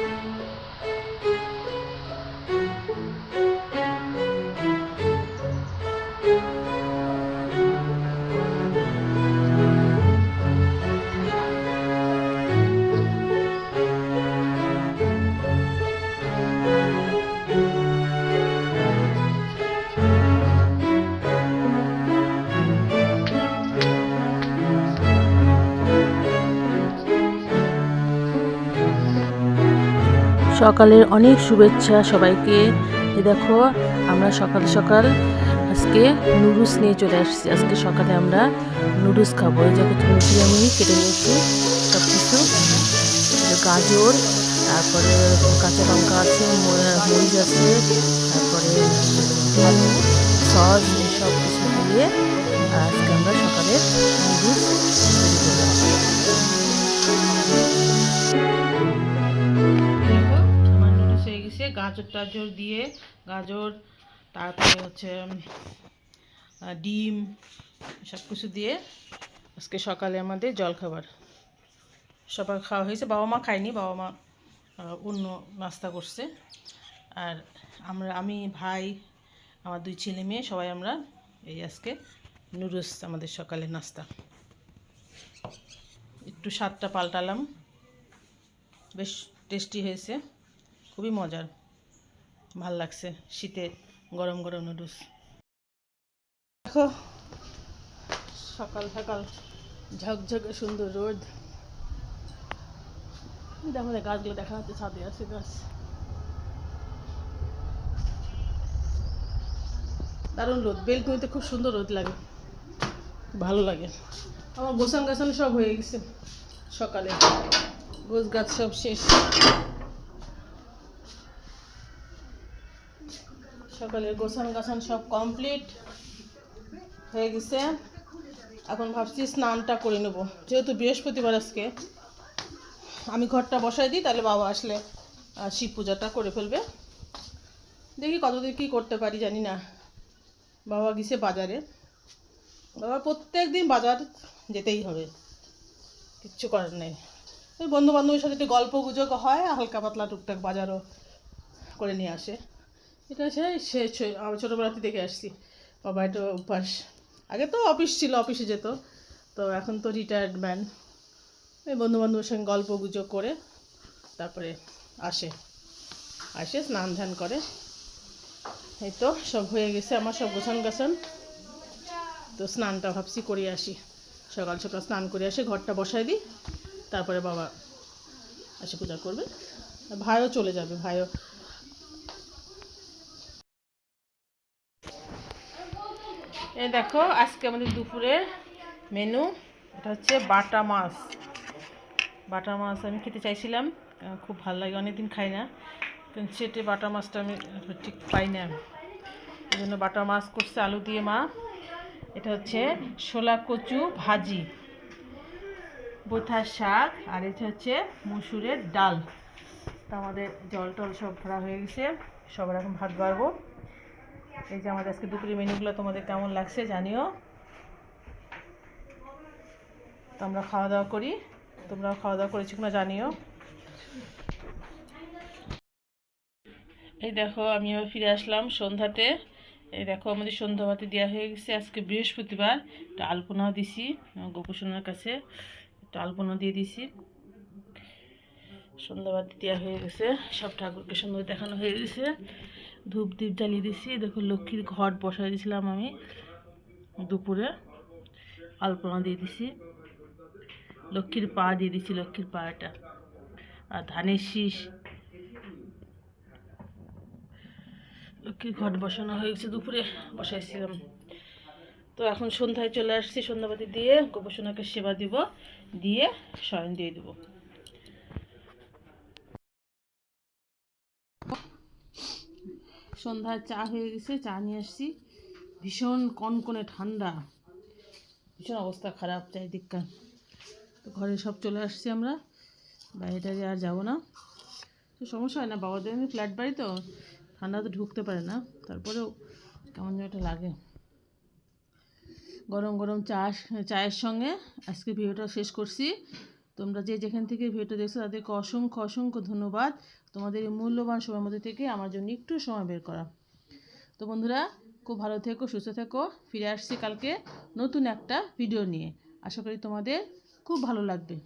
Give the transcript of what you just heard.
Música সকালের অনেক শুভেচ্ছা সবাইকে। এ দেখো, আমরা সকাল সকাল আজকে নুডলস নিয়ে চলে আসছি। আজকে সকালে আমরা নুডলস খাব। এই যে মুখি আমি কেটে নিয়েছি সব কিছু গাজর, তারপরে কাঁচা লঙ্কা আছে মরিচ আছে, তারপরে সস সব কিছু দিয়ে আজকে আমরা সকালে নুডলস গাজর টাজর দিয়ে, গাজর, তারপরে হচ্ছে ডিম সব কিছু দিয়ে আজকে সকালে আমাদের জলখাবার। সবার খাওয়া হয়েছে। বাবা মা খায়নি, বাবা মা অন্য নাস্তা করছে। আর আমরা, আমি, ভাই, আমার দুই ছেলে মেয়ে, সবাই আমরা এই আজকে নুডলস, আমাদের সকালের নাস্তা। একটু স্বাদটা পাল্টালাম। বেশ টেস্টি হয়েছে। খুবই মজার। ভালো লাগছে শীতে গরম গরম নুডলস দেখো, সকাল সকাল ঝকঝকে সুন্দর রোদ। দেখো গাছগুলো দেখা যাচ্ছে ছাদে আছে গাছ দারুণ রোদ, বেলকুনিতে খুব সুন্দর রোদ লাগে, ভালো লাগে। আমার গোসান গাছানো সব হয়ে গেছে সকালে। গোছ গাছ সব শেষ। সকালে গোছান গাছান সব কমপ্লিট হয়ে গেছে। এখন ভাবছি স্নানটা করে নেব। যেহেতু বৃহস্পতিবার আজকে, আমি ঘরটা বসাই দিই, তাহলে বাবা আসলে শিব পূজাটা করে ফেলবে। দেখি কতদিন কী করতে পারি, জানি না। বাবা গেছে বাজারে। বাবা প্রত্যেক দিন বাজার যেতেই হবে। কিচ্ছু করার নেই। ওই বন্ধু বান্ধবের সাথে একটু গল্প গুজব হয়, হালকা পাতলা টুকটাক বাজারও করে নিয়ে আসে। এটা সেই সে ছোটোবেলাতে দেখে আসছি। বাবা এটা অভ্যাস। আগে তো অফিস ছিল, অফিসে যেত। তো এখন তো রিটায়ার্ড ম্যান এই বন্ধু বান্ধবের সঙ্গে গল্প গুজব করে তারপরে আসে। আসে, স্নান ধ্যান করে। এই তো সব হয়ে গেছে আমার সব গোছান গাছান। তো স্নানটা ভাবছি করে আসি। সকাল সকাল স্নান করে আসে, ঘরটা বসাই দিই। তারপরে বাবা আসে পূজা করবে। ভাইও চলে যাবে, ভাইও এই দেখো, আজকে আমাদের দুপুরের মেনু এটা হচ্ছে বাটা মাছ। বাটা মাছ আমি খেতে চাইছিলাম খুব ভালো লাগে, অনেকদিন খাই না। কিন্তু সেটে বাটা মাছটা আমি ঠিক পাই না। এই জন্য বাটা মাছ করছে আলু দিয়ে মা। এটা হচ্ছে শোলা কচু ভাজি, বোথার শাক, আর এটা হচ্ছে মসুরের ডাল। তা আমাদের জল টল সব ভরা হয়ে গেছে, সবার এখন ভাত বাড়বো। এই যে আমাদের আজকে দুপুরের মেনুগুলো তোমাদের কেমন লাগছে জানিও। তো আমরা খাওয়া দাওয়া করি। তোমরাও খাওয়া দাওয়া করেছ কিনা জানিও। এই দেখো আমি আবার ফিরে আসলাম সন্ধ্যাতে। এই দেখো, আমাদের সন্ধ্যাবাতি দেওয়া হয়ে গেছে আজকে বৃহস্পতিবার। একটা আলপনাও দিছি, গোপসোনার কাছে একটা আলপনা দিয়ে দিছি। সন্ধ্যাবাতি দেওয়া হয়ে গেছে, সব ঠাকুরকে সুন্দর দেখানো হয়ে গেছে। ধূপ দ্বীপ জ্বালিয়ে দিছি দেখো লক্ষ্মীর ঘট বসাই দিয়েছিলাম আমি। দুপুরে আলপনা দিয়ে দিছি লক্ষ্মীর পা দিয়ে দিছি লক্ষ্মীর পাটা। আর ধানের শীষ। লক্ষ্মীর ঘট বসানো হয়ে গেছে দুপুরে, বসাইছিলাম। তো এখন সন্ধ্যায় চলে আসছি সন্ধ্যাবাতি দিয়ে গোপসোনাকে সেবা দিব, দিয়ে শয়ন দিয়ে দেবো। সন্ধ্যায় চা হয়ে গেছে, চা নিয়ে আসছি। ভীষণ কনকনে ঠান্ডা। ভীষণ অবস্থা খারাপ চারিদিককার তো ঘরে সব চলে আসছি আমরা। বাইরে টাইরে আর যাব না। তো সমস্যা হয় না, বাবাদের ফ্ল্যাট বাড়ি তো, ঠান্ডা তো ঢুকতে পারে না। তারপরেও কেমন যেন লাগে। গরম গরম চা, চায়ের সঙ্গে আজকে ভিডিওটা শেষ করছি। তোমরা যে যেখান থেকে ভিডিওটা দেখছ, তাদেরকে অসংখ্য অসংখ্য ধন্যবাদ। তোমাদের এই মূল্যবান সময়ের মধ্যে থেকে আমার জন্য একটু সময় বের করা। তো বন্ধুরা, খুব ভালো থেকো, সুস্থ থেকো। ফিরে আসছি কালকে নতুন একটা ভিডিও নিয়ে। আশা করি তোমাদের খুব ভালো লাগবে।